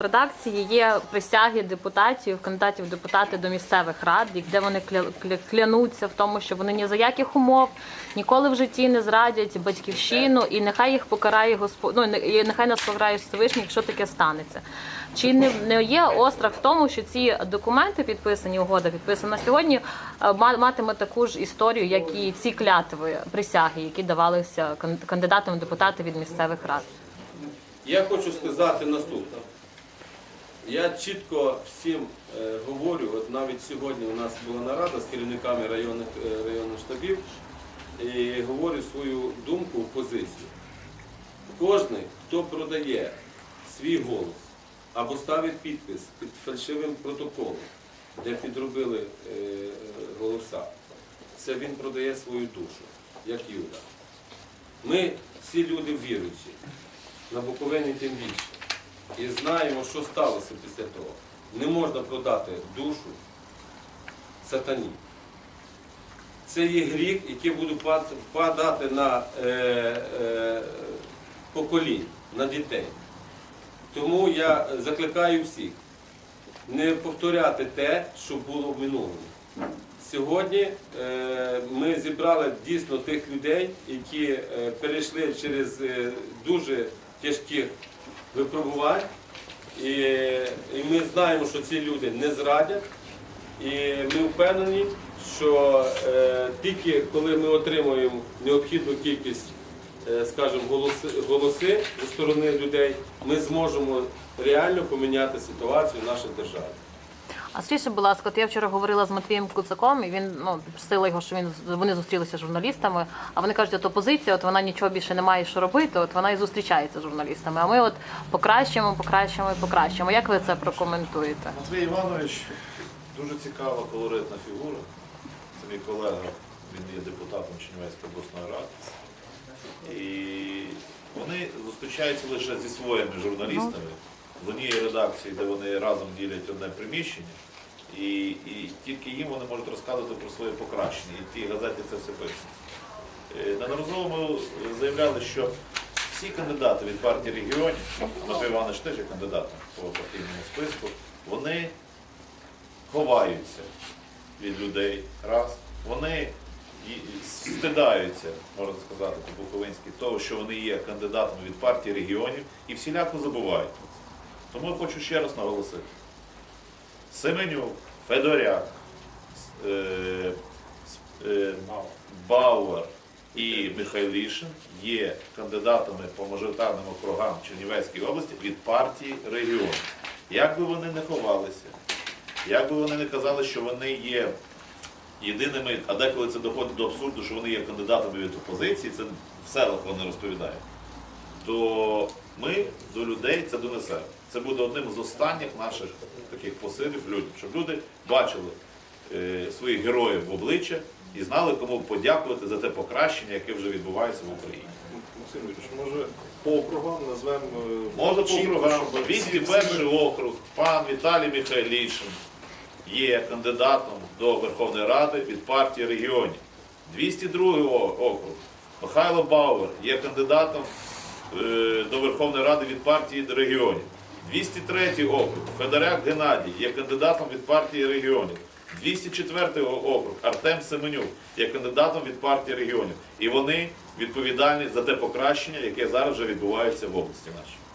В редакції є присяги депутатів, кандидатів депутати до місцевих рад, де вони кля- кля- клянуться в тому, що вони ні за яких умов ніколи в житті не зрадять батьківщину, і нехай їх покарає Господь, ну, і нехай нас покарає Всевишній, якщо таке станеться. Чи не, не є острах в тому, що ці документи підписані, угода підписана сьогодні, е, матиме таку ж історію, як і ці клятви, присяги, які давалися кан- кандидатам депутати від місцевих рад? Я хочу сказати наступне. Я чітко всім е, говорю, от навіть сьогодні у нас була нарада з керівниками районних, е, районних штабів, і говорю свою думку, позицію. Кожний, хто продає свій голос або ставить підпис під фальшивим протоколом, де підробили е, голоса, це він продає свою душу, як Юда. Ми всі люди віруючі, на Буковині тим більше. І знаємо, що сталося після того. Не можна продати душу сатані. Це є гріх, який буде пад- падати на е, е, поколінь, на дітей. Тому я закликаю всіх не повторяти те, що було в минулому. Сьогодні е, ми зібрали дійсно тих людей, які е, перейшли через е, дуже тяжкі випробувань. І, і ми знаємо, що ці люди не зрадять. І ми впевнені, що е, тільки коли ми отримуємо необхідну кількість, е, скажімо, голоси, голоси зі сторони людей, ми зможемо реально поміняти ситуацію в нашій державі. А скажіть, будь ласка, от я вчора говорила з Матвієм Куцаком, і він ну просила його, що він вони зустрілися з журналістами. А вони кажуть, от опозиція, от вона нічого більше не має що робити, от вона і зустрічається з журналістами. А ми от покращимо, покращимо і покращимо. Як ви це прокоментуєте? Матвій Іванович дуже цікава, колоритна фігура. Це мій колега, він є депутатом Чернівецької обласної ради. І вони зустрічаються лише зі своїми журналістами в одній редакції, де вони разом ділять одне приміщення. І, і тільки їм вони можуть розказувати про своє покращення. І ті газеті це все пишуть. Е, Неодноразово ми заявляли, що всі кандидати від партії регіонів, Матвій Іванович теж є кандидатом по партійному списку, вони ховаються від людей, раз. Вони стидаються, можна сказати, по-буковинськи, того, що вони є кандидатами від партії регіонів і всіляко забувають. Тому я хочу ще раз наголосити. Семенюк, Федоряк, е, е, Бауер і Михайлішин є кандидатами по мажоритарним округам Чернівецької області від партії регіонів. Як би вони не ховалися, як би вони не казали, що вони є єдиними, а деколи це доходить до абсурду, що вони є кандидатами від опозиції, це в селах вони розповідають, то ми до людей це донесемо. Це буде одним з останніх наших таких посилів людям, щоб люди бачили е, своїх героїв в обличчя і знали, кому подякувати за те покращення, яке вже відбувається в Україні. Максим Вікторович, може по округам назвемо е, Можна по чітко, округам. щоб всі- 201 округ, пан Віталій Михайлішин є кандидатом до Верховної Ради від партії регіонів. 202 о- округ. Михайло Бауер є кандидатом до Верховної Ради від партії регіонів. 203 округ. Федоряк Геннадій є кандидатом від партії регіонів. 204 округ Артем Семенюк є кандидатом від партії регіонів. І вони відповідальні за те покращення, яке зараз вже відбувається в області нашій.